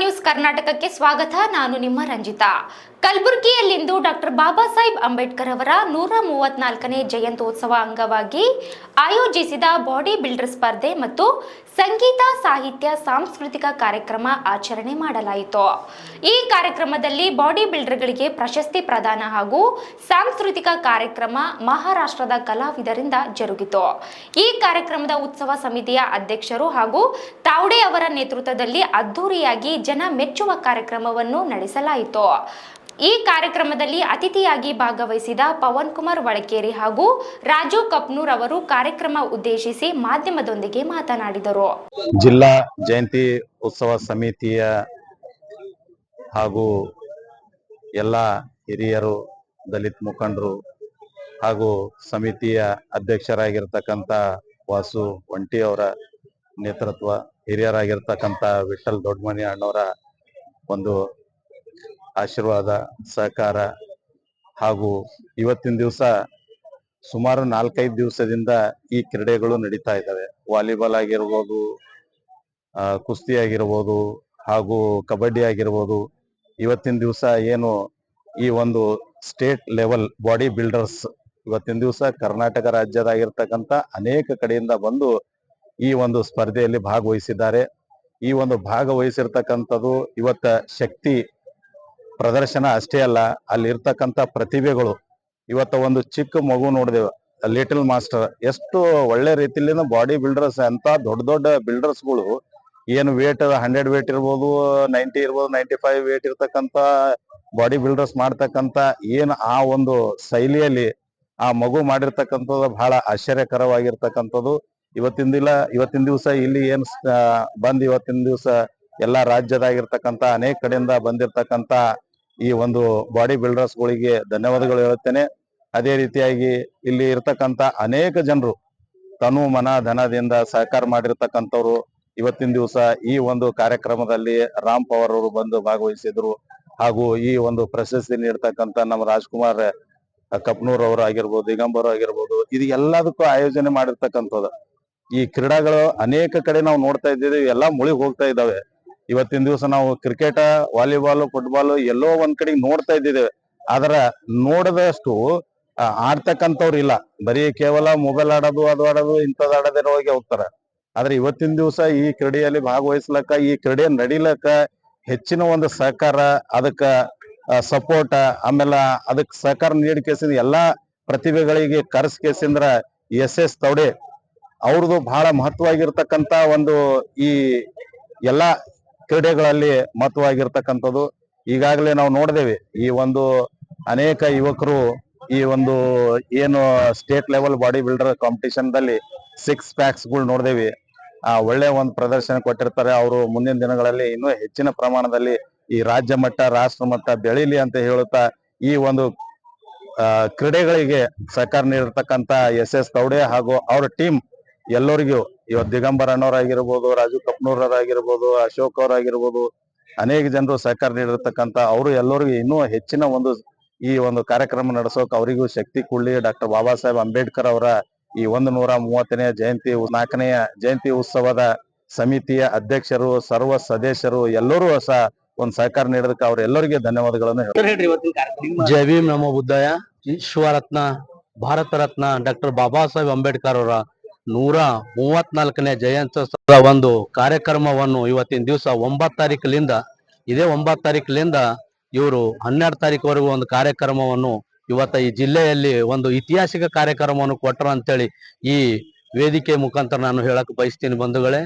News ಕರ್ನಾಟಕಕ್ಕೆ ಸ್ವಾಗತ. ನಾನು ನಿಮ್ಮ ರಂಜಿತಾ. ಕಲಬುರಗಿಯಲ್ಲಿಂದು ಡಾಕ್ಟರ್ ಬಾಬಾ ಸಾಹೇಬ್ ಅಂಬೇಡ್ಕರ್ ಅವರ ನೂರ ಮೂವತ್ನಾಲ್ಕನೇ ಜಯಂತ್ಯೋತ್ಸವ ಅಂಗವಾಗಿ ಆಯೋಜಿಸಿದ ಬಾಡಿ ಬಿಲ್ಡರ್ ಸ್ಪರ್ಧೆ ಮತ್ತು ಸಂಗೀತ, ಸಾಹಿತ್ಯ, ಸಾಂಸ್ಕೃತಿಕ ಕಾರ್ಯಕ್ರಮ ಆಚರಣೆ ಮಾಡಲಾಯಿತು. ಈ ಕಾರ್ಯಕ್ರಮದಲ್ಲಿ ಬಾಡಿ ಬಿಲ್ಡರ್ಗಳಿಗೆ ಪ್ರಶಸ್ತಿ ಪ್ರದಾನ ಹಾಗೂ ಸಾಂಸ್ಕೃತಿಕ ಕಾರ್ಯಕ್ರಮ ಮಹಾರಾಷ್ಟ್ರದ ಕಲಾವಿದರಿಂದ ಜರುಗಿತು. ಈ ಕಾರ್ಯಕ್ರಮದ ಉತ್ಸವ ಸಮಿತಿಯ ಅಧ್ಯಕ್ಷರು ಹಾಗೂ ತಾವ್ಡೆ ಅವರ ನೇತೃತ್ವದಲ್ಲಿ ಅದ್ಧೂರಿಯಾಗಿ ಜನ ಮೆಚ್ಚುವ ಕಾರ್ಯಕ್ರಮವನ್ನು ನಡೆಸಲಾಯಿತು. ಈ ಕಾರ್ಯಕ್ರಮದಲ್ಲಿ ಅತಿಥಿಯಾಗಿ ಭಾಗವಹಿಸಿದ ಪವನ್ ಕುಮಾರ್ ವಳಕೇರಿ ಹಾಗೂ ರಾಜು ಕಪ್ನೂರ್ ಅವರು ಕಾರ್ಯಕ್ರಮ ಉದ್ದೇಶಿಸಿ ಮಾಧ್ಯಮದೊಂದಿಗೆ ಮಾತನಾಡಿದರು. ಜಿಲ್ಲಾ ಜಯಂತಿ ಉತ್ಸವ ಸಮಿತಿಯ ಹಾಗೂ ಎಲ್ಲ ಹಿರಿಯರು, ದಲಿತ ಮುಖಂಡರು ಹಾಗೂ ಸಮಿತಿಯ ಅಧ್ಯಕ್ಷರಾಗಿರ್ತಕ್ಕಂಥ ವಾಸು ಒಂಟಿ ಅವರ ನೇತೃತ್ವ ಹಿರಿಯರಾಗಿರ್ತಕ್ಕಂಥ ವಿಠಲ್ ದೊಡ್ಡಮನಿ ಅಣ್ಣವರ ಒಂದು ಆಶೀರ್ವಾದ, ಸಹಕಾರ ಹಾಗೂ ಇವತ್ತಿನ ದಿವಸ ಸುಮಾರು ನಾಲ್ಕೈದು ದಿವಸದಿಂದ ಈ ಕ್ರೀಡೆಗಳು ನಡೀತಾ ಇದ್ದಾವೆ. ವಾಲಿಬಾಲ್ ಆಗಿರ್ಬೋದು ಕುಸ್ತಿ ಆಗಿರ್ಬೋದು ಹಾಗೂ ಕಬಡ್ಡಿ ಆಗಿರ್ಬೋದು. ಇವತ್ತಿನ ದಿವಸ ಏನು ಈ ಒಂದು ಸ್ಟೇಟ್ ಲೆವೆಲ್ ಬಾಡಿ ಬಿಲ್ಡರ್ಸ್ ಇವತ್ತಿನ ದಿವಸ ಕರ್ನಾಟಕ ರಾಜ್ಯದಾಗಿರ್ತಕ್ಕಂಥ ಅನೇಕ ಕಡೆಯಿಂದ ಬಂದು ಈ ಒಂದು ಸ್ಪರ್ಧೆಯಲ್ಲಿ ಭಾಗವಹಿಸಿದ್ದಾರೆ. ಈ ಒಂದು ಭಾಗವಹಿಸಿರ್ತಕ್ಕಂಥದ್ದು ಇವತ್ತ ಶಕ್ತಿ ಪ್ರದರ್ಶನ ಅಷ್ಟೇ ಅಲ್ಲ ಅಲ್ಲಿ ಇರ್ತಕ್ಕಂಥ ಪ್ರತಿಭೆಗಳು. ಇವತ್ತ ಒಂದು ಚಿಕ್ಕ ಮಗು ನೋಡಿದೆವು ಲಿಟಲ್ ಮಾಸ್ಟರ್. ಎಷ್ಟು ಒಳ್ಳೆ ರೀತಿಯಲ್ಲಿ ಬಾಡಿ ಬಿಲ್ಡರ್ಸ್ ಅಂತ ದೊಡ್ಡ ದೊಡ್ಡ ಬಿಲ್ಡರ್ಸ್ಗಳು. ಏನು ವೇಟ್ ಹಂಡ್ರೆಡ್ ವೇಟ್ ಇರ್ಬೋದು ನೈಂಟಿ ಇರ್ಬೋದು ನೈಂಟಿ ಫೈವ್ ವೇಟ್ ಇರ್ತಕ್ಕಂಥ ಬಾಡಿ ಬಿಲ್ಡರ್ಸ್ ಮಾಡ್ತಕ್ಕಂಥ ಏನ್ ಆ ಒಂದು ಶೈಲಿಯಲ್ಲಿ ಆ ಮಗು ಮಾಡಿರ್ತಕ್ಕಂಥದ್ದು ಬಹಳ ಆಶ್ಚರ್ಯಕರವಾಗಿರ್ತಕ್ಕಂಥದ್ದು. ಇವತ್ತಿನ ದಿನ, ಇವತ್ತಿನ ದಿವಸ ಇಲ್ಲಿ ಏನ್ ಬಂದ್ ಇವತ್ತಿನ ದಿವಸ ಎಲ್ಲಾ ರಾಜ್ಯದಾಗಿರ್ತಕ್ಕಂತ ಅನೇಕ ಕಡೆಯಿಂದ ಬಂದಿರ್ತಕ್ಕಂತ ಈ ಒಂದು ಬಾಡಿ ಬಿಲ್ಡರ್ಸ್ ಗಳಿಗೆ ಧನ್ಯವಾದಗಳು ಹೇಳುತ್ತೇನೆ. ಅದೇ ರೀತಿಯಾಗಿ ಇಲ್ಲಿ ಇರ್ತಕ್ಕಂತ ಅನೇಕ ಜನರು ತನು ಮನ ಧನದಿಂದ ಸಹಕಾರ ಮಾಡಿರ್ತಕ್ಕಂಥವ್ರು ಇವತ್ತಿನ ದಿವಸ ಈ ಒಂದು ಕಾರ್ಯಕ್ರಮದಲ್ಲಿ ರಾಮ್ ಪವರ್ ಅವರು ಬಂದು ಭಾಗವಹಿಸಿದ್ರು. ಹಾಗೂ ಈ ಒಂದು ಪ್ರಶಸ್ತಿ ನೀಡ್ತಕ್ಕಂತ ನಮ್ಮ ರಾಜ್ಕುಮಾರ್ ಕಪ್ನೂರ್ ಅವರು ಆಗಿರ್ಬೋದು, ದಿಗಂಬರ್ ಆಗಿರ್ಬೋದು, ಇದು ಎಲ್ಲದಕ್ಕೂ ಆಯೋಜನೆ ಮಾಡಿರ್ತಕ್ಕಂಥದ್ದು. ಈ ಕ್ರೀಡಾಗಳು ಅನೇಕ ಕಡೆ ನಾವು ನೋಡ್ತಾ ಇದ್ದೀವಿ ಎಲ್ಲ ಮುಳುಗಿ ಹೋಗ್ತಾ ಇದ್ದಾವೆ. ಇವತ್ತಿನ ದಿವಸ ನಾವು ಕ್ರಿಕೆಟ್, ವಾಲಿಬಾಲ್, ಫುಟ್ಬಾಲ್ ಎಲ್ಲೋ ಒಂದ್ ಕಡೆ ನೋಡ್ತಾ ಇದ್ದಿದ್ದೇವೆ ಆದ್ರ ನೋಡದಷ್ಟು ಆಡ್ತಕ್ಕಂಥವ್ರು ಇಲ್ಲ. ಬರೀ ಕೇವಲ ಮೊಬೈಲ್ ಆಡೋದು, ಅದು ಆಡೋದು ಇಂಥದ್ದು ಆಡೋದೇ ಹೋಗಿ ಹೋಗ್ತಾರ. ಆದ್ರೆ ಇವತ್ತಿನ ದಿವಸ ಈ ಕ್ರೀಡೆಯಲ್ಲಿ ಭಾಗವಹಿಸ್ಲಕ್ಕ, ಈ ಕ್ರೀಡೆ ನಡಿಲಕ್ಕ ಹೆಚ್ಚಿನ ಒಂದು ಸಹಕಾರ, ಅದಕ್ಕ ಸಪೋರ್ಟ್ ಆಮೇಲೆ ಅದಕ್ಕೆ ಸಹಕಾರ ನೀಡಿ ಕೇಸಿಂದ ಎಲ್ಲಾ ಪ್ರತಿಭೆಗಳಿಗೆ ಕರೆಸ್ ಕೇಸಿಂದ್ರ ಎಸ್ ಎಸ್ ತೌಡೆ ಅವ್ರದ್ದು ಬಹಳ ಮಹತ್ವವಾಗಿರ್ತಕ್ಕಂತ ಒಂದು ಈ ಎಲ್ಲಾ ಕ್ರೀಡೆಗಳಲ್ಲಿ ಮಹತ್ವವಾಗಿರ್ತಕ್ಕಂಥದ್ದು. ಈಗಾಗಲೇ ನಾವು ನೋಡಿದೇವೆ ಈ ಒಂದು ಅನೇಕ ಯುವಕರು ಈ ಒಂದು ಏನು state level body builder competition ದಲ್ಲಿ ಸಿಕ್ಸ್ ಪ್ಯಾಕ್ಸ್ಗಳು ನೋಡಿದೇವಿ ಆ ಒಳ್ಳೆ ಒಂದು ಪ್ರದರ್ಶನ ಕೊಟ್ಟಿರ್ತಾರೆ. ಅವರು ಮುಂದಿನ ದಿನಗಳಲ್ಲಿ ಇನ್ನೂ ಹೆಚ್ಚಿನ ಪ್ರಮಾಣದಲ್ಲಿ ಈ ರಾಜ್ಯ ಮಟ್ಟ, ರಾಷ್ಟ್ರ ಮಟ್ಟ ಬೆಳೀಲಿ ಅಂತ ಹೇಳುತ್ತಾ ಈ ಒಂದು ಕ್ರೀಡೆಗಳಿಗೆ ಸಹಕಾರ ನೀಡಿರ್ತಕ್ಕಂತ ಎಸ್ ಎಸ್ ತೌಡೆ ಹಾಗೂ ಅವರ ಟೀಮ್ ಎಲ್ಲರಿಗೂ ಇವತ್ತು ದಿಗಂಬರ್ ಅಣ್ಣವರಾಗಿರ್ಬೋದು ರಾಜು ಕಪ್ನೂರವರಾಗಿರ್ಬೋದು ಅಶೋಕ್ ಅವರಾಗಿರ್ಬೋದು ಅನೇಕ ಜನರು ಸಹಕಾರ ನೀಡಿರ್ತಕ್ಕಂತ ಅವರು ಎಲ್ಲರಿಗೂ ಇನ್ನೂ ಹೆಚ್ಚಿನ ಒಂದು ಈ ಒಂದು ಕಾರ್ಯಕ್ರಮ ನಡೆಸೋಕೆ ಅವರಿಗೂ ಶಕ್ತಿ ಕೂಡ್ಲಿ. ಡಾಕ್ಟರ್ ಬಾಬಾ ಸಾಹೇಬ್ ಅಂಬೇಡ್ಕರ್ ಅವರ ಈ ಒಂದು ನೂರ ಮೂವತ್ತನೇ ಜಯಂತಿ ನಾಲ್ಕನೆಯ ಜಯಂತಿ ಉತ್ಸವದ ಸಮಿತಿಯ ಅಧ್ಯಕ್ಷರು ಸರ್ವ ಸದಸ್ಯರು ಎಲ್ಲರೂ ಸಹ ಒಂದು ಸಹಕಾರ ನೀಡೋದಕ್ಕೆ ಅವರೆಲ್ಲರಿಗೆ ಧನ್ಯವಾದಗಳನ್ನು ಜೈ ಭೀಮ್ ನಮೋ ಬುದ್ಧಾಯ. ವಿಶ್ವರತ್ನ ಭಾರತ ರತ್ನ ಡಾಕ್ಟರ್ ಬಾಬಾ ಸಾಹೇಬ್ ಅಂಬೇಡ್ಕರ್ ಅವರ ನೂರ ಮೂವತ್ನಾಲ್ಕನೇ ಜಯಂತ್ಯೋತ್ಸವದ ಒಂದು ಕಾರ್ಯಕ್ರಮವನ್ನು ಇವತ್ತಿನ ದಿವಸ ಒಂಬತ್ತು ತಾರೀಕಿನಿಂದ ಇದೇ ಒಂಬತ್ತು ತಾರೀಕಿನಿಂದ ಇವರು ಹನ್ನೆರಡು ತಾರೀಕುವರೆಗೂ ಒಂದು ಕಾರ್ಯಕ್ರಮವನ್ನು ಇವತ್ತ ಈ ಜಿಲ್ಲೆಯಲ್ಲಿ ಒಂದು ಐತಿಹಾಸಿಕ ಕಾರ್ಯಕ್ರಮವನ್ನು ಕೊಟ್ಟರು ಅಂತೇಳಿ ಈ ವೇದಿಕೆ ಮುಖಾಂತರ ನಾನು ಹೇಳಕ್ ಬಯಸ್ತೀನಿ ಬಂಧುಗಳೇ.